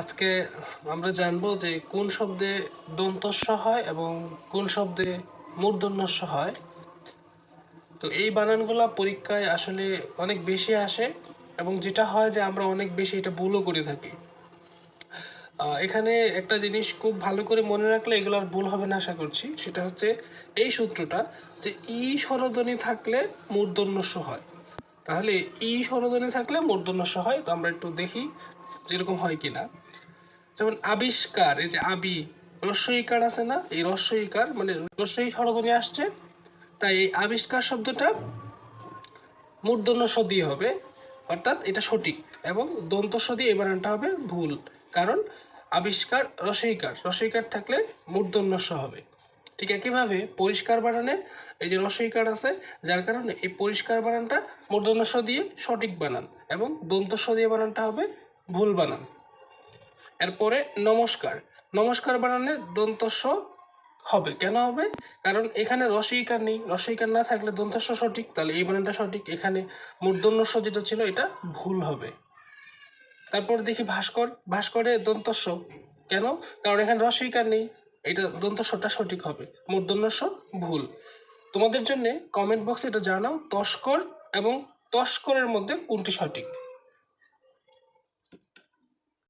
আজকে আমরা জানব যে কোন শব্দে দন্তস্ব হয় এবং কোন শব্দে মূর্ধন্যস্ব হয়। তো এই বানানগুলা পরীক্ষায় আসলে অনেক বেশি আসে এবং যেটা হয় যে আমরা অনেক বেশি এটা ভুলও করে থাকি। এখানে একটা জিনিস খুব ভালো করে মনে রাখলে এগুলো আর ভুল হবে না আশা করছি, সেটা হচ্ছে এই সূত্রটা যে ই স্বরধ্বনি থাকলে মূর্ধন্যস্ব হয়। তাহলে ই স্বরধ্বনি থাকলে মূর্ধন্যস্ব হয়, তো আমরা একটু দেখি যেরকম হয় কিনা। যেমন আবিষ্কার, এই যে আবি রস্বইকার আছে না? এই রস্বইকার মানে রস্বই স্বরধ্বনি আসছে, তাই এই আবিষ্কার শব্দটা মূর্ধন্য স দিয়ে হবে, অর্থাৎ এটা সঠিক এবং দন্ত দিয়ে এই বানানটা হবে ভুল, কারণ আবিষ্কার রসইকার রসইকার থাকলে মূর্ধন্য স হবে। ঠিক একইভাবে পরিষ্কার বানানে এই যে রসইকার আছে, যার কারণে এই পরিষ্কার বানানটা মূর্ধন্য স দিয়ে সঠিক বানান এবং দন্ত স দিয়ে বানানটা হবে ভুল বানান। এরপরে নমস্কার। নমস্কার বানানে দন্ত স হবে। কেন হবে? কারণ এখানে রসইকার নেই। রসইকার না থাকলে দন্তস্ব সঠিক? তাহলে এই বানানটা সঠিক। এখানে মূর্ধন্যস্ব যেটা ছিল, এটা ভুল হবে। তারপর দেখি ভাস্কর। ভাস্করে দন্তস্ব। কেন? কারণ এখানে রসইকার নেই। এটা দন্তস্বটা সঠিক হবে। মূর্ধন্যস্ব ভুল। তোমাদের জন্য কমেন্ট বক্সে এটা জানাও। তস্কর এবং তস্করের মধ্যে কোনটি সঠিক?